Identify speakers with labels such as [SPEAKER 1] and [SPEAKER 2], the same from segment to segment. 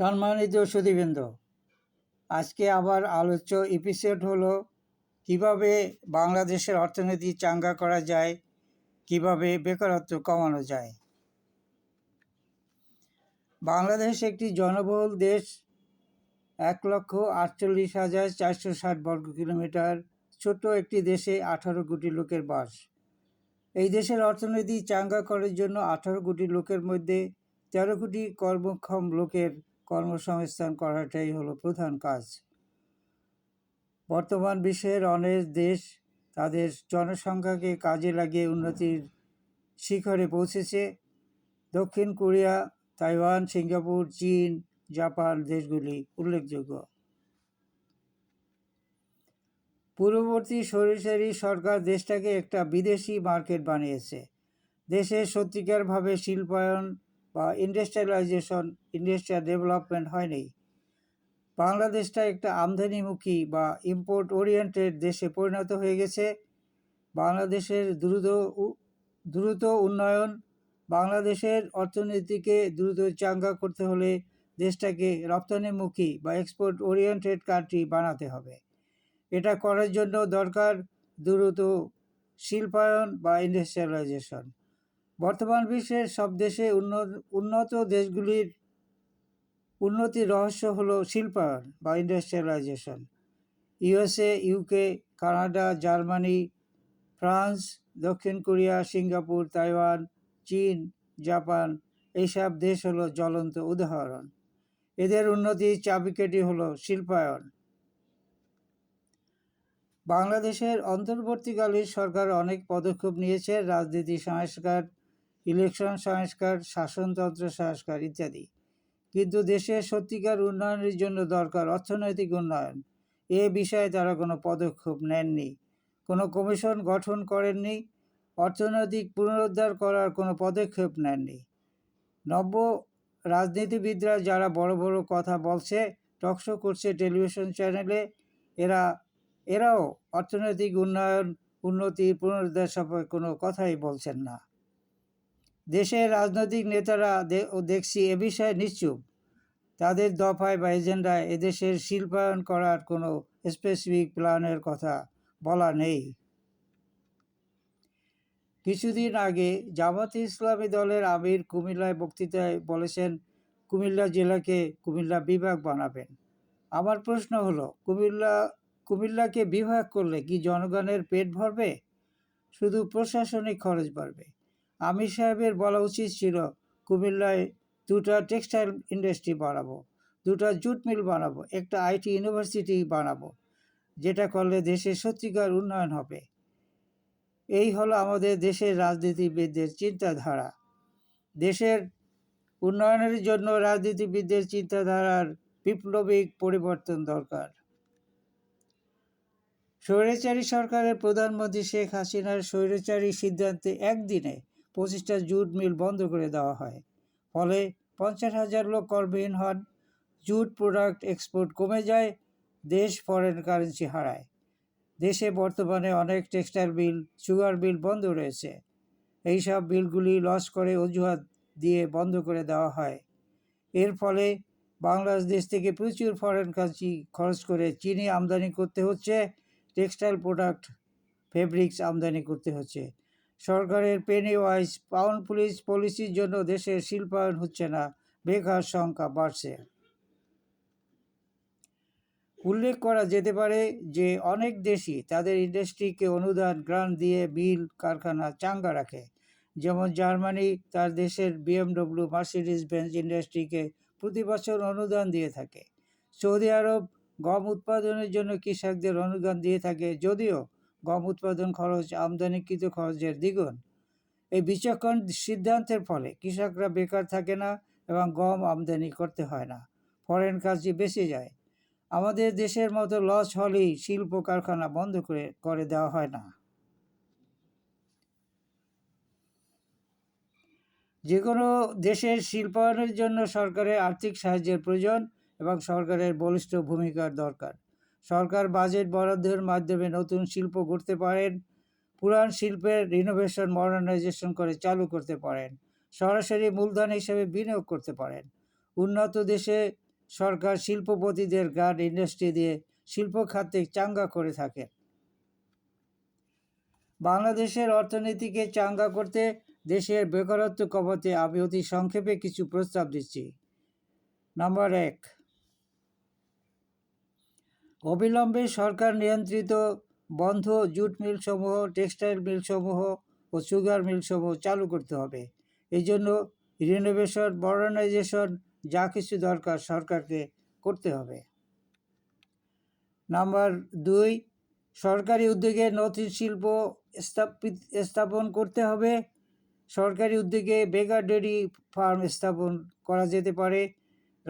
[SPEAKER 1] সম্মানিত সুদীবৃন্দ আজকে আবার আলোচ্য এপিসোড হলো কীভাবে বাংলাদেশের অর্থনীতি চাঙ্গা করা যায়, কীভাবে বেকারত্ব কমানো যায়। বাংলাদেশ একটি জনবহুল দেশ, এক লক্ষ আটচল্লিশ হাজার চারশো ষাট বর্গ কিলোমিটার, ছোট্ট একটি দেশে আঠারো কোটি লোকের বাস। এই দেশের অর্থনীতি চাঙ্গা করার জন্য আঠারো কোটি লোকের মধ্যে তেরো কোটি কর্মক্ষম লোকের কর্মসংস্থান করাটাই হলো প্রধান কাজ। বর্তমান বিশ্বের অনেক দেশ তাদের জনসংখ্যাকে কাজে লাগিয়ে উন্নতির শিখরে পৌঁছেছে। দক্ষিণ কোরিয়া, তাইওয়ান, সিঙ্গাপুর, চীন, জাপান দেশগুলি উল্লেখযোগ্য। পূর্ববর্তী সরিসারি সরকার দেশটাকে একটা বিদেশি মার্কেট বানিয়েছে। দেশে সত্যিকারভাবে শিল্পায়ন বা ইন্ডাস্ট্রিয়ালাইজেশন ইন্ডাস্ট্রিয়াল ডেভেলপমেন্ট হয়নি। বাংলাদেশটা একটা আমদানিমুখী বা ইম্পোর্ট ওরিয়েন্টেড দেশে পরিণত হয়ে গেছে। বাংলাদেশের দ্রুত দ্রুত উন্নয়ন, বাংলাদেশের অর্থনীতিকে দ্রুত চাঙ্গা করতে হলে দেশটাকে রপ্তানিমুখী বা এক্সপোর্ট ওরিয়েন্টেড কান্ট্রি বানাতে হবে। এটা করার জন্য দরকার দ্রুত শিল্পায়ন বা ইন্ডাস্ট্রিয়ালাইজেশন বর্তমান বিশ্বের সব দেশে উন্নত উন্নত দেশগুলির উন্নতির রহস্য হলো শিল্পায়ন বা industrialisation USA UK Canada, Germany, France, দক্ষিণ কোরিয়া, সিঙ্গাপুর, তাইওয়ান, চীন, জাপান এইসব দেশ হলো জ্বলন্ত উদাহরণ। এদের উন্নতির চাবিকাঠি হলো শিল্পায়ন। বাংলাদেশের অন্তর্বর্তীকালীন সরকার অনেক পদক্ষেপ নিয়েছে, রাজনীতি, সংস্কার ইলেকশন সংস্কার, শাসনতন্ত্র সংস্কার ইত্যাদি। কিন্তু দেশের সত্যিকার উন্নয়নের জন্য দরকার অর্থনৈতিক উন্নয়ন। এ বিষয়ে তারা কোনো পদক্ষেপ নেননি, কোনো কমিশন গঠন করেননি, অর্থনৈতিক পুনরুদ্ধার করার কোনো পদক্ষেপ নেননি। নব্য রাজনীতিবিদরা যারা বড় বড় কথা বলছে টকশো করছে টেলিভিশন চ্যানেলে, এরা, এরাও অর্থনৈতিক উন্নয়ন, উন্নতি, পুনরুদ্ধার সম্পর্কে কোনো কথাই বলছেন না। দেশের রাজনৈতিক নেতারা ও দেখছি এ বিষয়ে নিশ্চুপ। তাদের দফায় বা এজেন্ডায় এদেশের শিল্পায়ন করার কোনো স্পেসিফিক প্ল্যানের কথা বলা নেই। কিছুদিন আগে জামাতে ইসলামী দলের আমির কুমিল্লায় বক্তৃতায় বলেছেন, কুমিল্লা জেলাকে কুমিল্লা বিভাগ বানাবেন। আমার প্রশ্ন হলো, কুমিল্লা, কুমিল্লাকে বিভাগ করলে কি জনগণের পেট ভরবে? শুধু প্রশাসনিক খরচ বাড়বে। আমির সাহেবের বলা উচিত ছিল, কুমিল্লায় দুটা টেক্সটাইল ইন্ডাস্ট্রি বানাবো, দুটা জুট মিল বানাবো, একটা আইটি ইউনিভার্সিটি বানাবো, যেটা করলে দেশের সত্যিকার উন্নয়ন হবে। এই হলো আমাদের দেশের রাজনীতিবিদদের চিন্তাধারা। দেশের উন্নয়নের জন্য রাজনীতিবিদদের চিন্তাধারার বিপ্লবিক পরিবর্তন দরকার। স্বৈরাচারী সরকারের প্রধানমন্ত্রী শেখ হাসিনার স্বৈরাচারী সিদ্ধান্তে একদিনে পঁচিশটা জুট মিল বন্ধ করে দেওয়া হয়। ফলে পঞ্চাশ হাজার লোক কর্মহীন হন, জুট প্রোডাক্ট এক্সপোর্ট কমে যায়, দেশ ফরেন কারেন্সি হারায়। দেশে বর্তমানে অনেক টেক্সটাইল বিল সুগার বিল বন্ধ রয়েছে। এইসব বিলগুলি লস করে অজুহাত দিয়ে বন্ধ করে দেওয়া হয়। এর ফলে বাংলাদেশ থেকে প্রচুর ফরেন কারেন্সি খরচ করে চিনি আমদানি করতে হচ্ছে, টেক্সটাইল প্রোডাক্ট, ফেব্রিক্স আমদানি করতে হচ্ছে। সরকারের পেনি ওয়াইজ পাউন্ড পুলিশ পলিসির জন্য দেশের শিল্পায়ন হচ্ছে না। বেকার সংখ্যা বাড়ছে। উল্লেখ করা যেতে পারে যে অনেক দেশই তাদের ইন্ডাস্ট্রিকে অনুদান গ্রান্ট দিয়ে বিল, কারখানা চাঙ্গা রাখে। যেমন জার্মানি তার দেশের বিএমডব্লিউ মার্সিডিজ বেঞ্জ ইন্ডাস্ট্রিকে প্রতি বছর অনুদান দিয়ে থাকে। সৌদি আরব গম উৎপাদনের জন্য কৃষকদের অনুদান দিয়ে থাকে। যদিও গম উৎপাদন খরচ, আমদানিকৃত খরচের দ্বিগুণ। এই বিচক্ষণ সিদ্ধান্তের ফলে কৃষকরা বেকার থাকে না এবং গম আমদানি করতে হয় না। ফরেন কাজে বেঁচে যায়। আমাদের দেশের মতো লস হলেই শিল্প কারখানা বন্ধ করে করে দেওয়া হয় না। যে কোনো দেশের শিল্পায়নের জন্য সরকারের আর্থিক সাহায্যের প্রয়োজন এবং সরকারের বলিষ্ঠ ভূমিকার দরকার। সরকার বাজেট বরাদ্দের মাধ্যমে নতুন শিল্প গড়তে পারেন পুরান শিল্পের রিনোভেশন মডার্নাইজেশন করে চালু করতে পারেন, সরাসরি মূলধন হিসেবে বিনিয়োগ করতে পারেন। উন্নত দেশে সরকার শিল্পপতিদের গার্ড ইন্ডাস্ট্রি দিয়ে শিল্প খাতে চাঙ্গা করে থাকে বাংলাদেশের অর্থনীতিকে চাঙ্গা করতে দেশের বেকারত্ব কমাতে আমি অতি সংক্ষেপে কিছু প্রস্তাব দিচ্ছি। নাম্বার এক অবিলম্বে সরকার নিয়ন্ত্রিত বন্ধ জুট মিলসমূহ, টেক্সটাইল মিলসমূহ ও সুগার মিলসমূহ চালু করতে হবে। এই জন্য রিনোভেশন, মডার্নাইজেশন যা কিছু দরকার সরকারকে করতে হবে। নাম্বার দুই, সরকারি উদ্যোগে নতুন শিল্প স্থাপিত, স্থাপন করতে হবে। সরকারি উদ্যোগে বেগার ডেয়ারি ফার্ম স্থাপন করা যেতে পারে।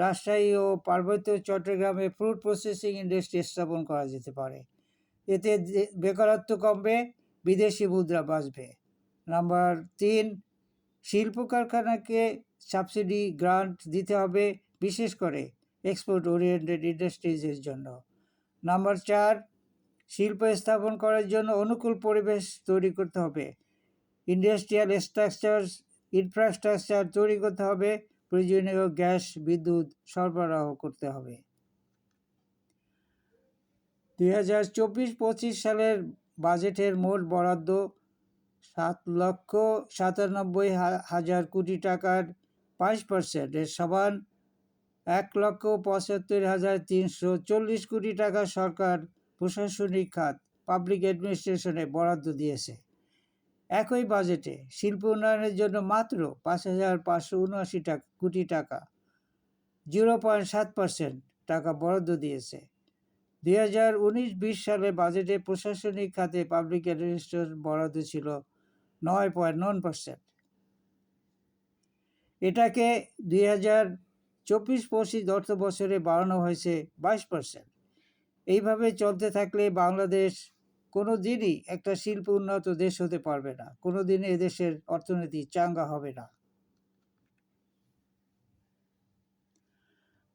[SPEAKER 1] রাজশাহী ও পার্বত্য চট্টগ্রামে ফ্রুট প্রসেসিং ইন্ডাস্ট্রি স্থাপন করা যেতে পারে। এতে বেকারত্ব কমবে, বিদেশি মুদ্রা বাঁচবে। নাম্বার তিন, শিল্প কারখানাকে সাবসিডি গ্রান্ট দিতে হবে, বিশেষ করে এক্সপোর্ট ওরিয়েন্টেড ইন্ডাস্ট্রিজের জন্য। নাম্বার চার, শিল্প স্থাপন করার জন্য অনুকূল পরিবেশ তৈরি করতে হবে। ইন্ডাস্ট্রিয়াল স্ট্রাকচার ইনফ্রাস্ট্রাকচার তৈরি করতে হবে প্রয়োজনীয় গ্যাস, বিদ্যুৎ সরবরাহ করতে হবে। দুই হাজার চব্বিশ পঁচিশ সালের বাজেটের মোট বরাদ্দ সাত লক্ষ সাতানব্বই হাজার কোটি টাকার পাঁচ পার্সেন্ট এর সমান এক লক্ষ পঁচাত্তর হাজার তিনশো চল্লিশ কোটি টাকা সরকার প্রশাসনিক খাত পাবলিক অ্যাডমিনিস্ট্রেশনে বরাদ্দ দিয়েছে। একই বাজেটে শিল্প উন্নয়নের জন্য মাত্র পাঁচ হাজার পাঁচশো উনআশি টাকা, কোটি টাকা, জিরো পয়েন্ট সাত পার্সেন্ট টাকা বরাদ্দ দিয়েছে। দুই হাজার উনিশ বিশ সালে বাজেটে প্রশাসনিক খাতে পাবলিক অ্যাডমিনিস্ট্রেশন বরাদ্দ ছিল নয় পয়েন্ট নন পার্সেন্ট। এটাকে দুই হাজার চব্বিশ পঁচিশ অর্থ বছরে বাড়ানো হয়েছে বাইশ পার্সেন্ট। এইভাবে চলতে থাকলে বাংলাদেশ কোনো দিনই একটা শিল্প উন্নত দেশ হতে পারবে না। কোনো দিনই এদেশের অর্থনীতি চাঙ্গা হবে না।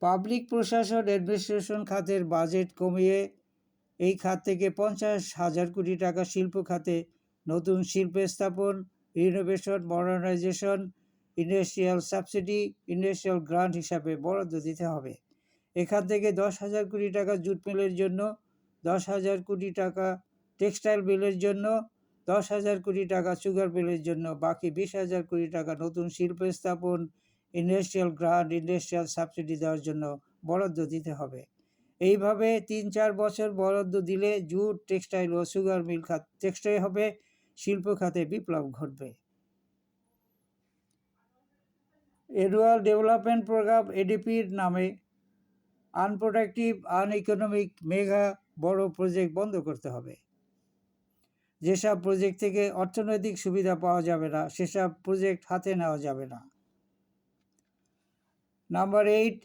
[SPEAKER 1] পাবলিক প্রশাসন অ্যাডমিনিস্ট্রেশন খাতের বাজেট কমিয়ে এই খাত থেকে পঞ্চাশ হাজার কোটি টাকা শিল্প খাতে নতুন শিল্প স্থাপন renovation modernisation industrial subsidy industrial grant হিসাবে বরাদ্দ দিতে হবে। এখান থেকে দশ হাজার কোটি টাকা জুট মিলের জন্য দশ হাজার কোটি টাকা টেক্সটাইল বিলের জন্য দশ হাজার কোটি টাকা, সুগার বিলের জন্য বাকি বিশ হাজার কোটি টাকা নতুন শিল্প স্থাপন, ইন্ডাস্ট্রিয়াল গ্রান্ট, ইন্ডাস্ট্রিয়াল সাবসিডি দেওয়ার জন্য বরাদ্দ দিতে হবে। এইভাবে তিন চার বছর বরাদ্দ দিলে জুট, টেক্সটাইল ও সুগার মিল খাত টেক্সটাইল হবে, শিল্প খাতে বিপ্লব ঘটবে। এনুয়াল ডেভেলপমেন্ট প্রোগ্রাম এডিপির নামে আনপ্রোডাক্টিভ, আনইকোনমিক, মেগা বড় প্রজেক্ট বন্ধ করতে হবে। যেসব প্রজেক্ট থেকে অর্থনৈতিক সুবিধা পাওয়া যাবে না, সেসব প্রজেক্ট হাতে নেওয়া যাবে না। নাম্বার এইট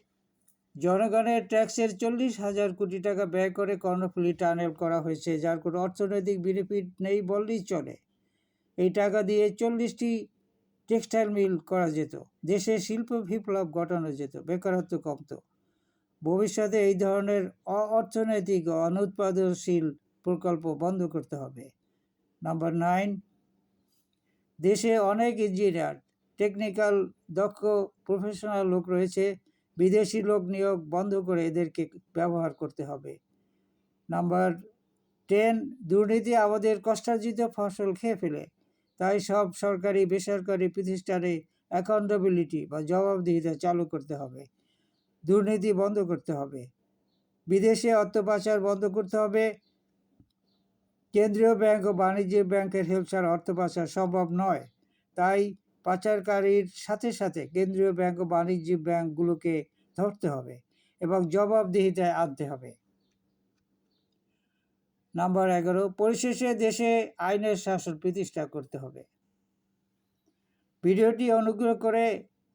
[SPEAKER 1] জনগণের ট্যাক্সের চল্লিশ হাজার কোটি টাকা ব্যয় করে কর্ণফুলী টানেল করা হয়েছে, যার কোনো অর্থনৈতিক বেনিফিট নেই বললেই চলে। এই টাকা দিয়ে চল্লিশটি টেক্সটাইল মিল করা যেত, দেশে শিল্প বিপ্লব ঘটানো যেত, বেকারত্ব কমতো। ভবিষ্যতে এই ধরনের অ অর্থনৈতিক অনুৎপাদনশীল প্রকল্প বন্ধ করতে হবে। নাম্বার নাইন দেশে অনেক ইঞ্জিনিয়ার টেকনিক্যাল দক্ষ প্রফেশনাল লোক রয়েছে। বিদেশি লোক নিয়োগ বন্ধ করে এদেরকে ব্যবহার করতে হবে। নাম্বার টেন দুর্নীতি আমাদের কষ্টার্জিত ফসল খেয়ে ফেলে। তাই সব সরকারি, বেসরকারি প্রতিষ্ঠানে অ্যাকাউন্টেবিলিটি বা জবাবদিহিতা চালু করতে হবে। দুর্নীতি বন্ধ করতে হবে। বিদেশে অর্থ পাচার বন্ধ করতে হবে। কেন্দ্রীয় ব্যাংক ও বাণিজ্য ব্যাংকের ছাড়া অর্থ পাচার সম্ভব নয়। তাই পাচারকারীর সাথে সাথে কেন্দ্রীয় ব্যাংক ও বাণিজ্য ব্যাংকগুলোকে ধরতে হবে এবং জবাবদিহিতায় আনতে হবে। নাম্বার এগারো, পরিশেষে দেশে আইনের শাসন প্রতিষ্ঠা করতে হবে। ভিডিওটি অনুগ্রহ করে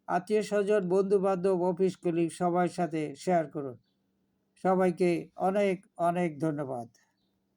[SPEAKER 1] আত্মীয় স্বজন বন্ধু বান্ধব অফিস কলিগ সবার সাথে শেয়ার করুন। সবাইকে অনেক অনেক ধন্যবাদ।